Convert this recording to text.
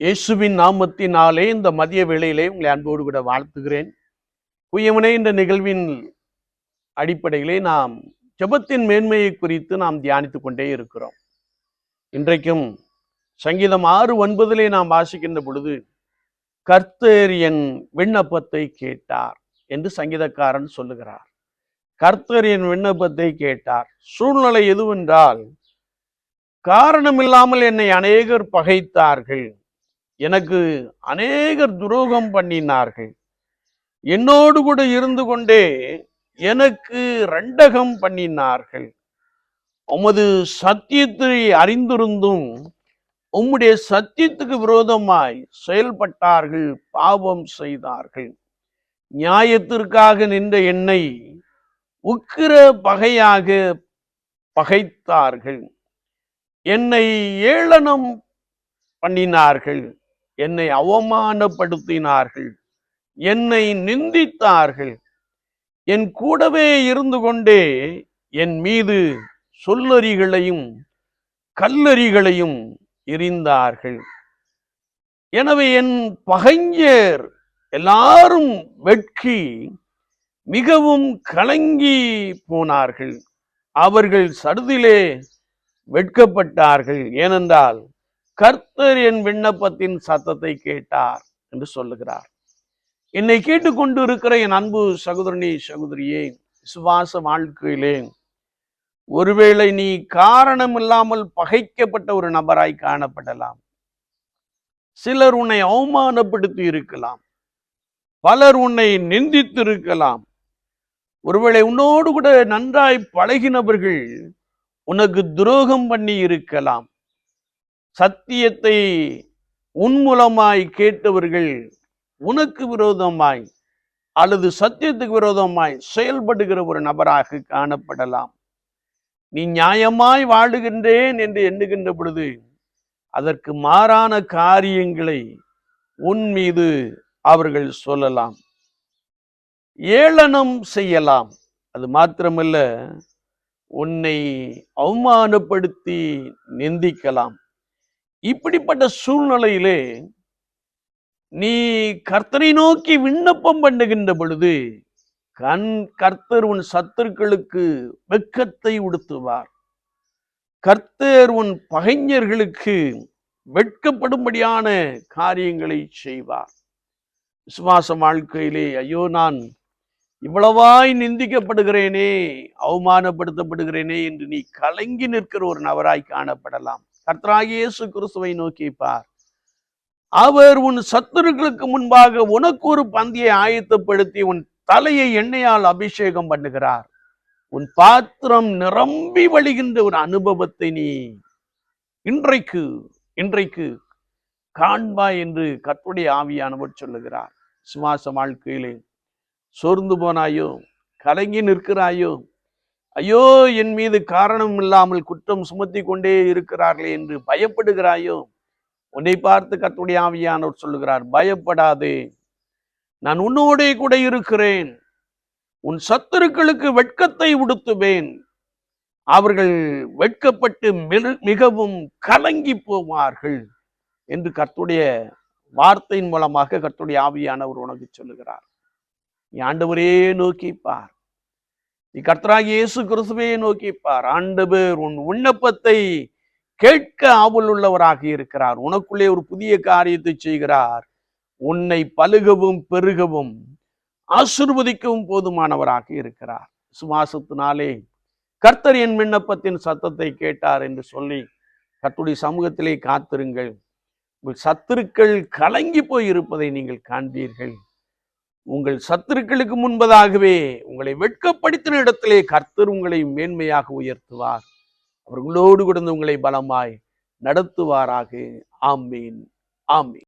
இயேசுவின் நாமத்தினாலே இந்த மதிய வேளையிலே உங்களை அன்போடு கூட வாழ்த்துகிறேன். குயவனே இந்த நிகழ்வின் அடிப்படையிலே நாம் ஜெபத்தின் மேன்மையை குறித்து நாம் தியானித்து கொண்டே இருக்கிறோம். இன்றைக்கும் சங்கீதம் ஆறு ஒன்பதிலே நாம் வாசிக்கின்ற பொழுது கர்த்தர் என் விண்ணப்பத்தை கேட்டார் என்று சங்கீதக்காரன் சொல்லுகிறார். கர்த்தர் என் விண்ணப்பத்தை கேட்டார். சூழ்நிலை எதுவென்றால் காரணமில்லாமல் என்னை அநேகர் பகைத்தார்கள். எனக்கு அநேகர் துரோகம் பண்ணினார்கள். என்னோடு கூட இருந்து கொண்டே எனக்கு ரெண்டகம் பண்ணினார்கள். உமது சத்தியத்தை அறிந்திருந்தும் உம்முடைய சத்தியத்துக்கு விரோதமாய் செயல்பட்டார்கள் பாவம் செய்தார்கள். நியாயத்திற்காக நின்ற என்னை உக்கிர பகையாக பகைத்தார்கள். என்னை ஏளனம் பண்ணினார்கள். என்னை அவமானப்படுத்தினார்கள். என்னை நிந்தித்தார்கள். என் கூடவே இருந்து கொண்டே என் மீது சொல்லறிகளையும் கல்லறிகளையும் எரிந்தார்கள் எனவே என் பகைஞர் எல்லாரும் வெட்கி மிகவும் கலங்கி போனார்கள். அவர்கள் சடுதிலே வெட்கப்பட்டார்கள். ஏனென்றால் கர்த்தர் என் விண்ணப்பத்தின் சத்தத்தை கேட்டார் என்று சொல்லுகிறார். என்னை கேட்டுக்கொண்டு இருக்கிற என் அன்பு சகோதரனி சகோதரியே விசுவாச வாழ்க்கையிலே ஒருவேளை நீ காரணம் இல்லாமல் பகைக்கப்பட்ட ஒரு நபராய் காணப்படலாம். சிலர் உன்னை அவமானப்படுத்தி இருக்கலாம். பலர் உன்னை நிந்தித்திருக்கலாம். ஒருவேளை உன்னோடு கூட நன்றாய் பழகினவர்கள் உனக்கு துரோகம் பண்ணி இருக்கலாம். சத்தியத்தை உன் மூலமாய் கேட்டவர்கள் உனக்கு விரோதமாய் அல்லது சத்தியத்துக்கு விரோதமாய் செயல்படுகிற ஒரு நபராக காணப்படலாம். நீ நியாயமாய் வாழுகின்றேன் என்று எண்ணுகின்ற பொழுது அதற்கு மாறான காரியங்களை உன் மீது அவர்கள் சொல்லலாம். ஏளனம் செய்யலாம். அது மாத்திரமல்ல உன்னை அவமானப்படுத்தி நிந்திக்கலாம். இப்படிப்பட்ட சூழ்நிலையிலே நீ கர்த்தரை நோக்கி விண்ணப்பம் பண்ணுகின்ற பொழுது கண் கர்த்தர் உன் சத்துருக்களுக்கு வெட்கத்தை உடுத்துவார். கர்த்தர் உன் பகைஞர்களுக்கு வெட்கப்படும்படியான காரியங்களை செய்வார். விசுவாச வாழ்க்கையிலே ஐயோ நான் இவ்வளவாய் நிந்திக்கப்படுகிறேனே அவமானப்படுத்தப்படுகிறேனே என்று நீ கலங்கி நிற்கிற ஒரு நபராய் காணப்படலாம். கர்த்தராகியேசு கிறிஸ்துவை நோக்கி பார். அவர் உன் சத்துருக்களுக்கு முன்பாக உனக்கு ஒரு பந்தியை ஆயத்தப்படுத்தி உன் தலையை எண்ணெயால் அபிஷேகம் பண்ணுகிறார். உன் பாத்திரம் நிரம்பி வழிகின்ற ஒரு அனுபவத்தை நீ இன்றைக்கு இன்றைக்கு காண்பாய் என்று கற்புடைய ஆவியானவர் சொல்லுகிறார். சுவாச வாழ்க்கையிலே சோர்ந்து போனாயோ கலங்கி நிற்கிறாயோ ஐயோ என் மீது காரணம் இல்லாமல் குற்றம் சுமத்தி கொண்டே இருக்கிறார்களே என்று பயப்படுகிறாயோ? உன்னை பார்த்து கத்துடைய ஆவியானவர் சொல்லுகிறார் பயப்படாதே. நான் உன்னோடே கூட இருக்கிறேன். உன் சத்துருக்களுக்கு வெட்கத்தை உடுத்துவேன். அவர்கள் வெட்கப்பட்டு மிகவும் கலங்கி போவார்கள். என்று கர்த்துடைய வார்த்தையின் மூலமாக கர்த்துடைய ஆவியானவர் உனக்கு சொல்லுகிறார். நீ ஆண்டவரே நோக்கிப்பார் நீ கர்த்தராக இயேசு கிறிஸ்துவையை நோக்கி பார் ஆண்டவர் உன் விண்ணப்பத்தை கேட்க ஆவல் உள்ளவராக இருக்கிறார். உனக்குள்ளே ஒரு புதிய காரியத்தை செய்கிறார். உன்னை பழுகவும் பெருகவும் ஆசிர்வதிக்கவும் போதுமானவராக இருக்கிறார். சுவாசத்தினாலே கர்த்தர் என் விண்ணப்பத்தின் சத்தத்தை கேட்டார் என்று சொல்லி கர்த்துடைய சமூகத்திலே காத்திருங்கள். உங்கள் சத்துருக்கள் கலங்கி போய் இருப்பதை நீங்கள் காண்பீர்கள். உங்கள் சத்துருக்களுக்கு முன்பதாகவே உங்களை வெட்கப்படுத்தின இடத்திலே கர்த்தர் உங்களை மேன்மையாக உயர்த்துவார். அவர்களோடு கூட உங்களை பலமாய் நடத்துவாராக. ஆமீன். ஆமீன்.